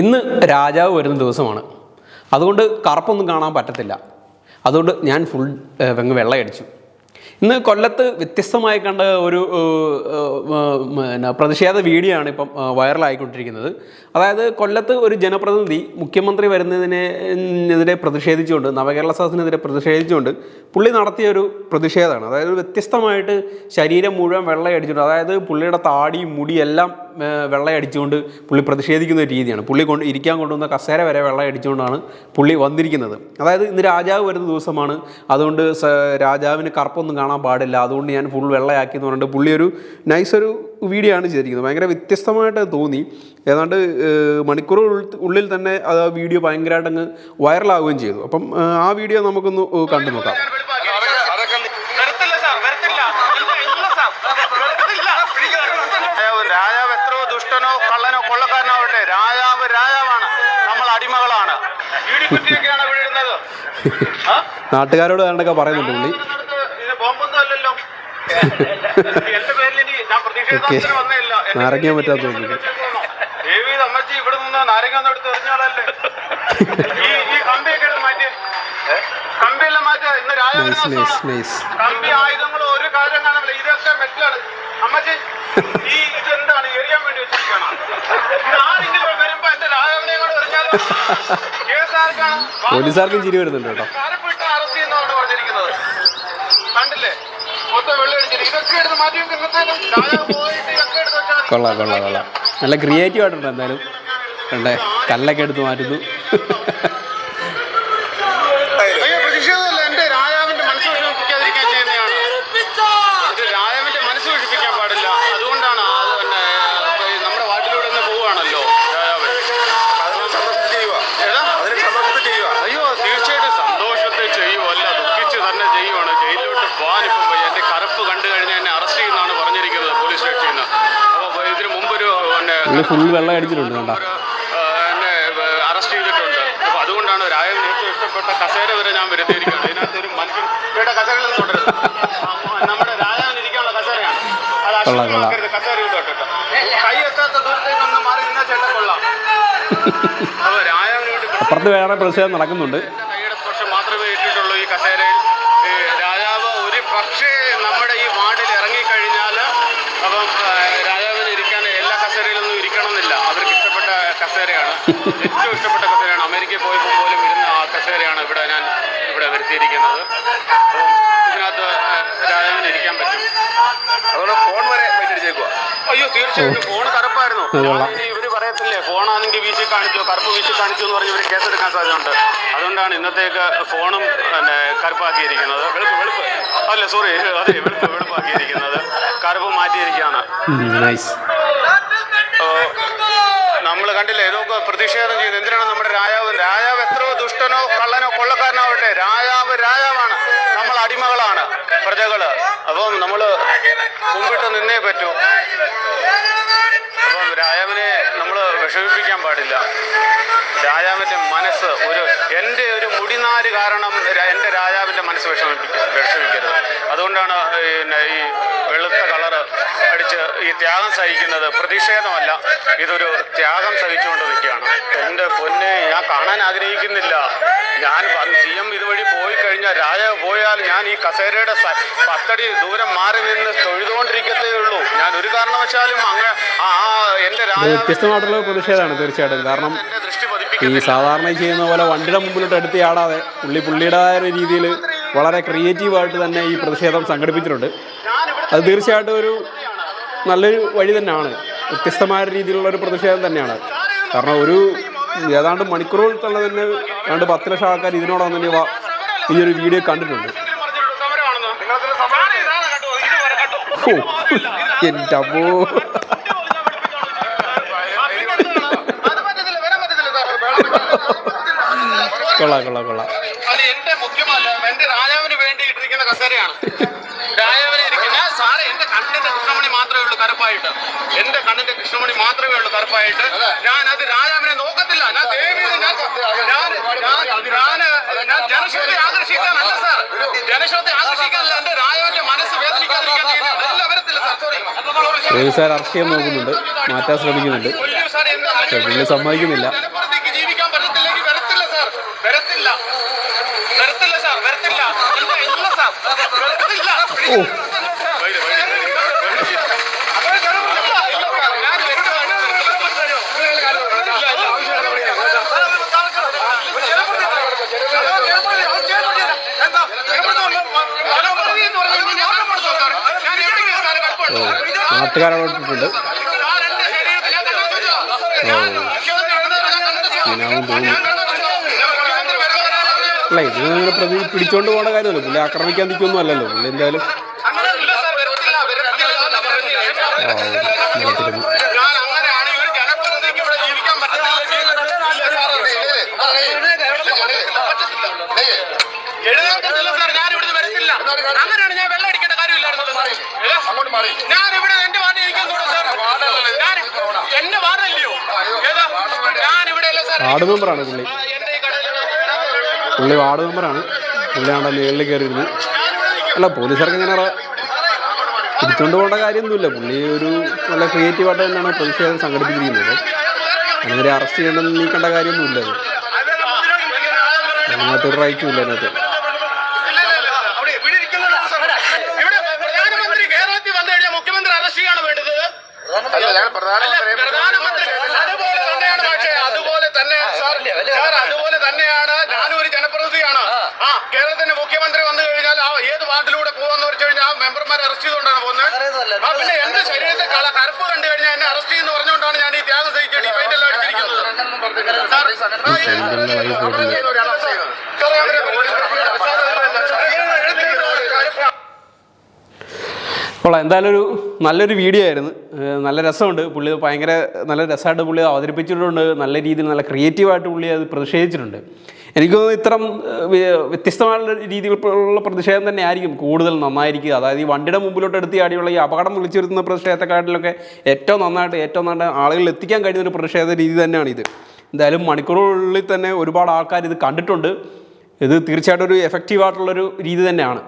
ഇന്ന് രാജാവ് വരുന്ന ദിവസമാണ്. അതുകൊണ്ട് കറുപ്പൊന്നും കാണാൻ പറ്റത്തില്ല. അതുകൊണ്ട് ഞാൻ ഫുൾ വെങ്ങ് വെള്ളയടിച്ചു. ഇന്ന് കൊല്ലത്ത് വ്യത്യസ്തമായി കണ്ട ഒരു പ്രതിഷേധ വീഡിയോ ആണ് ഇപ്പം വൈറലായിക്കൊണ്ടിരിക്കുന്നത്. അതായത് കൊല്ലത്ത് ഒരു ജനപ്രതിനിധി മുഖ്യമന്ത്രി വരുന്നതിനെതിരെ പ്രതിഷേധിച്ചുകൊണ്ട് നവകേരള സദസ്സിനെതിരെ പ്രതിഷേധിച്ചുകൊണ്ട് പുള്ളി നടത്തിയ ഒരു പ്രതിഷേധമാണ്. അതായത് വ്യത്യസ്തമായിട്ട് ശരീരം മുഴുവൻ വെള്ളയടിച്ചിട്ടുണ്ട്. അതായത് പുള്ളിയുടെ താടിയും മുടിയെല്ലാം വെള്ളയടിച്ചുകൊണ്ട് പുള്ളി പ്രതിഷേധിക്കുന്ന ഒരു രീതിയാണ്. പുള്ളി കൊണ്ട് ഇരിക്കാൻ കൊണ്ടുവന്ന കസേര വരെ വെള്ളയടിച്ചുകൊണ്ടാണ് പുള്ളി വന്നിരിക്കുന്നത്. അതായത് ഇന്ന് രാജാവ് വരുന്ന ദിവസമാണ്. അതുകൊണ്ട് രാജാവിന് കറുപ്പൊന്നും കാണാൻ പാടില്ല. അതുകൊണ്ട് ഞാൻ ഫുൾ വെള്ളയാക്കി എന്ന് പറഞ്ഞിട്ട് പുള്ളി ഒരു നൈസ് ഒരു വീഡിയോ ആണ് ചെയ്തിരിക്കുന്നത്. ഭയങ്കര വ്യത്യസ്തമായിട്ട് തോന്നി. ഏതാണ്ട് മണിക്കൂർ ഉള്ളിൽ തന്നെ അത് ആ വീഡിയോ ഭയങ്കരമായിട്ട് അങ്ങ് വൈറലാവുകയും ചെയ്തു. അപ്പം ആ വീഡിയോ നമുക്കൊന്ന് കണ്ടു നോക്കാം വരത്തില്ല സാർ വരത്തില്ല ഇല്ല ഇല്ല സാർ വരത്തില്ല രാജാവ് രാജാവ് എത്രയോ ദുഷ്ടനോ കള്ളനോ കൊള്ളക്കാരനാവട്ടെ. രാജാവ് രാജാവാണ്. നമ്മൾ അടിമകളാണ്. ഇടിക്കുറ്റിയൊക്കെയാണ് നാട്ടുകാരോട് വേണ്ടൊക്കെ പറയുന്നുണ്ട് പുള്ളി. ഇത് ബോംബൊന്നും അല്ലല്ലോ. എന്റെ പേരിൽ ഇനി ഞാൻ വന്നില്ല നാരങ്ങ പറ്റാത്ത ദേവി അമ്മച്ചി ഇവിടെ നിന്ന് നാരങ്ങ ഒന്ന് എടുത്ത് എറിഞ്ഞാളല്ലേ ഈ ഈ കമ്പിയൊക്കെ എടുത്ത് മാറ്റി. കമ്പിയെല്ലാം മാറ്റുക ഇന്ന് കമ്പി ആയുധങ്ങൾ ഒരു കാര്യം ഇതൊക്കെ മെറ്റലാണ്. അമ്മച്ചി ഈ ഇതെന്താണ് എറിയാൻ വേണ്ടി വെച്ചിരിക്കണം ഇത് ആരെങ്കിലും വരുമ്പോ എന്റെ രാജാവിനെ കൂടെ എറിഞ്ഞാലോ കേസ് പോലീസുകാർക്കും ചിരി വരുന്നുണ്ട് കേട്ടോ. കാരപ്പിട്ട് അറസ്റ്റ് ചെയ്യുന്നതാണ് പറഞ്ഞിരിക്കുന്നത്. കണ്ടില്ലേ? മൊത്തം വെള്ളം അടിച്ചിട്ട് ഇതൊക്കെ എടുത്ത് മാറ്റി പോയിട്ട് ഇതൊക്കെ എടുത്ത് വെച്ചാൽ. കൊള്ളാം കൊള്ളാം കൊള്ളാം. നല്ല ക്രിയേറ്റീവ് ആയിട്ടുണ്ട് എന്തായാലും. കണ്ടേ? കല്ലൊക്കെ എടുത്ത് മാറ്റുന്നു. ഫുൾ വെള്ളം അടിച്ചിട്ടുണ്ട് കണ്ട? അറസ്റ്റ് ചെയ്തിട്ടുണ്ട്. അപ്പൊ അതുകൊണ്ടാണ് ഏറ്റവും ഇഷ്ടപ്പെട്ട കസേര വരെ ഞാൻ വരുത്തിയിരിക്കുന്നത്. ഇതിനകത്ത് ഒരു മനുഷ്യൻ ഇവിടെ കസേരകളിൽ തുടരുത് നമ്മുടെ രാജാവിന് ഇരിക്കാനുള്ള കസേരയാണ്. അത് കൊള്ളാം, കൊള്ളാം. അശ്വമാക്കരുത് കസേര ഇട്ടോട്ടോ കൈ എത്താത്ത ദൂരത്തേക്ക് ഒന്ന് മാറി നിന്നാ ചേട്ടൻ കൊള്ളാം. അപ്പൊ രാജാവിന് അപ്പുറത്ത് വേറെ പ്രതിഷേധം നടക്കുന്നുണ്ട് എന്റെ കൈയുടെ സ്പർശം മാത്രമേ ഇട്ടിട്ടുള്ളൂ ഈ കസേരയിൽ ഈ രാജാവ് ഒരു പക്ഷേ നമ്മുടെ ഈ വാർഡിൽ ഇറങ്ങിക്കഴിഞ്ഞാൽ അപ്പം ആ, രാജാവിന് ഇരിക്കാൻ എല്ലാ കസേരയിലൊന്നും ഇരിക്കണമെന്നില്ല അവർക്ക് ഇഷ്ടപ്പെട്ട കസേരയാണ് ഏറ്റവും ഇഷ്ടപ്പെട്ട കസേരയാണ് അമേരിക്കയിൽ പോയപ്പോൾ പോലും ഇരുന്ന ആ കസേരയാണ് ഇവിടെ ഞാൻ ഇവിടെ വരുത്തിയിരിക്കുന്നത്. അപ്പം ഇതിനകത്ത് രാജാവിന് ഇരിക്കാൻ പറ്റും. അതുകൊണ്ട് ഫോൺ വരെ വെച്ചടിച്ചേക്കുക അയ്യോ തീർച്ചയായിട്ടും. ഫോൺ കറുപ്പായിരുന്നു. ഇവർ പറയത്തില്ലേ ഫോണാണെങ്കിൽ വീശി കാണിച്ചു കറുപ്പ് വീശി കാണിച്ചു എന്ന് പറഞ്ഞ് ഇവർ കേസെടുക്കാൻ സാധ്യതയുണ്ട്. അതുകൊണ്ടാണ് ഇന്നത്തേക്ക് ഫോണും പിന്നെ കറുപ്പാക്കിയിരിക്കുന്നത്. വെളുപ്പ് വെളുപ്പ്. അല്ല സോറി അതെ വെളുപ്പ് വെളുപ്പാക്കിയിരിക്കുന്നത്. കറുപ്പ് മാറ്റിയിരിക്കുകയാണ്. നൈസ് കണ്ടില്ലേ? ഇതൊക്കെ പ്രതിഷേധം ചെയ്യുന്നു. എന്തിനാണ് നമ്മുടെ രാജാവ്? രാജാവ് എത്രയോ ദുഷ്ടനോ കള്ളനോ കൊള്ളക്കാരനാവട്ടെ. രാജാവ് രാജാവാണ്. നമ്മൾ അടിമകളാണ് പ്രജകൾ. അപ്പം നമ്മൾ മുമ്പിട്ട് നിന്നേ പറ്റൂ. അപ്പം രാജാവിനെ വിഷമിപ്പിക്കാൻ പാടില്ല. രാജാവിന്റെ മനസ്സ് ഒരു എന്റെ ഒരു മുടിനാര് കാരണം എന്റെ രാജാവിന്റെ മനസ്സ് വിഷമിപ്പിക്കും വിഷമിക്കരുത്. അതുകൊണ്ടാണ് പിന്നെ ഈ വെളുത്ത കളറ് അടിച്ച് ഈ ത്യാഗം സഹിക്കുന്നത് പ്രതിഷേധമല്ല. ഇതൊരു ത്യാഗം സഹിച്ചുകൊണ്ട് നിൽക്കുകയാണ്. എന്റെ പൊന്നെ ഞാൻ കാണാൻ ആഗ്രഹിക്കുന്നില്ല. ഞാൻ സി എം ഇതുവഴി പോയി കഴിഞ്ഞാൽ രാജാവ് പോയാൽ ഞാൻ ഈ കസേരയുടെ പത്തടി ദൂരം മാറി നിന്ന് തൊഴുതുകൊണ്ടിരിക്കത്തേ ഉള്ളൂ. ഞാൻ ഒരു കാരണവശാലും വ്യത്യസ്തമായിട്ടുള്ള പ്രതിഷേധമാണ് തീർച്ചയായിട്ടും. കാരണം ഈ സാധാരണ ചെയ്യുന്ന പോലെ വണ്ടിയുടെ മുമ്പിലോട്ട് എടുത്ത് ചാടാതെ പുള്ളി പുള്ളിയുടേതായ രീതിയിൽ വളരെ ക്രിയേറ്റീവായിട്ട് തന്നെ ഈ പ്രതിഷേധം സംഘടിപ്പിച്ചിട്ടുണ്ട്. അത് തീർച്ചയായിട്ടും ഒരു നല്ലൊരു വഴി തന്നെയാണ്. വ്യത്യസ്തമായ രീതിയിലുള്ള ഒരു പ്രതിഷേധം തന്നെയാണ്. കാരണം ഒരു ഏതാണ്ട് മണിക്കൂറുകൾ തന്നെ തന്നെ ഏതാണ്ട് പത്ത് ലക്ഷം ആൾക്കാർ ഇതിനോടൊപ്പം തന്നെ ഈ ഒരു വീഡിയോ കണ്ടിട്ടുണ്ട്. ഓ എന്റെ അപ്പോ കൊള്ളാം കൊള്ളാം കൊള്ളാം. അത് എന്റെ മുഖ്യമല്ല എന്റെ രാജാവിന് വേണ്ടി ഇട്ടിരിക്കുന്ന കസേരയാണ്. രാജാവിന് ഇരിക്കുന്ന സാറേ എന്റെ കണ്ണിന്റെ കൃഷ്ണമണി മാത്രമേ ഉള്ളൂ കറുപ്പായിട്ട്. എന്റെ കണ്ണിന്റെ കൃഷ്ണമണി മാത്രമേ ഉള്ളൂ കറുപ്പായിട്ട്. ഞാൻ അത് രാജാവിനെ നോക്കത്തില്ല. ഞാൻ ദേവിയെ ഞാൻ ഞാൻ ഞാൻ ഞാൻ ജനശ്രദ്ധ ആകർഷിക്കാനല്ല സാർ. ജനശ്രദ്ധ ആകർഷിക്കാനല്ല എന്റെ രാജാവിന്റെ മനസ്സ് വേദനിക്കാതിരിക്കാൻ വരത്തില്ല സാർ. സോറി അറസ്റ്റ് ചെയ്യാൻ നോക്കുന്നുണ്ട്. മാറ്റാൻ ശ്രമിക്കുന്നുണ്ട്. പുള്ളി സമ്മതിക്കുന്നില്ല ജനപ്രതിക്ക് ജീവിക്കാൻ പറ്റത്തില്ലെങ്കിൽ വരത്തില്ല സാർ വരത്തില്ല. വരത്തില്ല സാർ വരത്തില്ല. ഇല്ല ഇല്ല സാർ. വരത്തില്ല. ഓ. നാട്ടുകാരോട് ഇട്ടിട്ടുണ്ട് അല്ല ഇത് ഇങ്ങനെ പ്രതി പിടിച്ചോണ്ട് പോകേണ്ട കാര്യമല്ലോ. പുള്ളി ആക്രമിക്കാൻ നിൽക്കൊന്നും അല്ലല്ലോ. പുള്ളി എന്തായാലും അങ്ങനെയാണ് ഞാൻ ഞാൻ വെള്ളം അടിക്കേണ്ട കാര്യമില്ലായിരുന്നു ഞാൻ ഇവിടെ എന്റെ വാർഡ് ഇരിക്കാൻ തോന്നുന്നു സാർ ഞാൻ എന്റെ വാർഡല്ലയോ ഏതാ ഞാൻ ഇവിടെ അല്ല സാർ വാർഡ് മെമ്പറാണ് പുള്ളി. പുള്ളി വാർഡ് മെമ്പറാണ്. പുള്ളിയാണ് മേളിൽ കയറിയിരുന്നു. അല്ല പോലീസുകാർക്ക് ഇങ്ങനെ പിടിച്ചോണ്ട് പോകേണ്ട കാര്യമൊന്നുമില്ല. പുള്ളി ഒരു നല്ല ക്രിയേറ്റീവായിട്ട് തന്നെയാണ് പ്രതിഷേധം സംഘടിപ്പിച്ചിരിക്കുന്നത്. അങ്ങനെ അറസ്റ്റ് ചെയ്യണമെന്ന് നീക്കേണ്ട കാര്യമൊന്നുമില്ല അത്. അതിനകത്തൊരു റൈറ്റും ഇല്ല അതിനകത്ത്. പ്രധാനമന്ത്രി കേരളത്തിൽ വന്നു കഴിഞ്ഞാൽ മുഖ്യമന്ത്രി അറസ്റ്റ് ചെയ്യാണ് വേണ്ടത് പ്രധാനമന്ത്രി അതുപോലെ തന്നെയാണ് പക്ഷേ അതുപോലെ തന്നെ സാർ സാർ അതുപോലെ തന്നെയാണ് ഞാനും ഒരു ജനപ്രതിനിധിയാണ് ആ കേരളത്തിന്റെ മുഖ്യമന്ത്രി വന്നു കഴിഞ്ഞാൽ ആ ഏത് വാർഡിലൂടെ പോവാന്ന് വെച്ച് കഴിഞ്ഞാൽ ആ മെമ്പർമാരെ അറസ്റ്റ് ചെയ്തുകൊണ്ടാണ് പോകുന്നത് ആ പിന്നെ എന്റെ ശരീരത്തെ കള കറുപ്പ് കണ്ടു കഴിഞ്ഞാൽ എന്നെ അറസ്റ്റ് ചെയ്യുന്ന പറഞ്ഞുകൊണ്ടാണ് ഞാൻ ഈ ത്യാഗം സഹിക്കേണ്ടി പെയിന്റ് എല്ലാം അടിച്ചിരിക്കുന്നത്. സാർ, അപ്പോൾ എന്തായാലും ഒരു നല്ലൊരു വീഡിയോ ആയിരുന്നു. നല്ല രസമുണ്ട്. പുള്ളി ഭയങ്കര നല്ല രസമായിട്ട് പുള്ളി അവതരിപ്പിച്ചിട്ടുണ്ട്. നല്ല രീതിയിൽ നല്ല ക്രിയേറ്റീവായിട്ട് പുള്ളി അത് പ്രതിഷേധിച്ചിട്ടുണ്ട്. എനിക്ക് തോന്നുന്നു ഇത്തരം വ്യത്യസ്തമായ രീതിയിലുള്ള പ്രതിഷേധം തന്നെ ആയിരിക്കും കൂടുതൽ നന്നായിരിക്കുക. അതായത് ഈ വണ്ടിയുടെ മുമ്പിലോട്ട് എടുത്ത് ചാടിയുള്ള ഈ അപകടം വിളിച്ചു വരുത്തുന്ന പ്രതിഷേധത്തെക്കാട്ടിലൊക്കെ ഏറ്റവും നന്നായിട്ട് ഏറ്റവും നല്ല ആളുകളിൽ എത്തിക്കാൻ കഴിയുന്ന ഒരു പ്രതിഷേധ രീതി തന്നെയാണ് ഇത്. എന്തായാലും മണിക്കൂറുകളിൽ തന്നെ ഒരുപാട് ആൾക്കാർ ഇത് കണ്ടിട്ടുണ്ട്. ഇത് തീർച്ചയായിട്ടും ഒരു എഫക്റ്റീവ് ആയിട്ടുള്ളൊരു രീതി തന്നെയാണ്.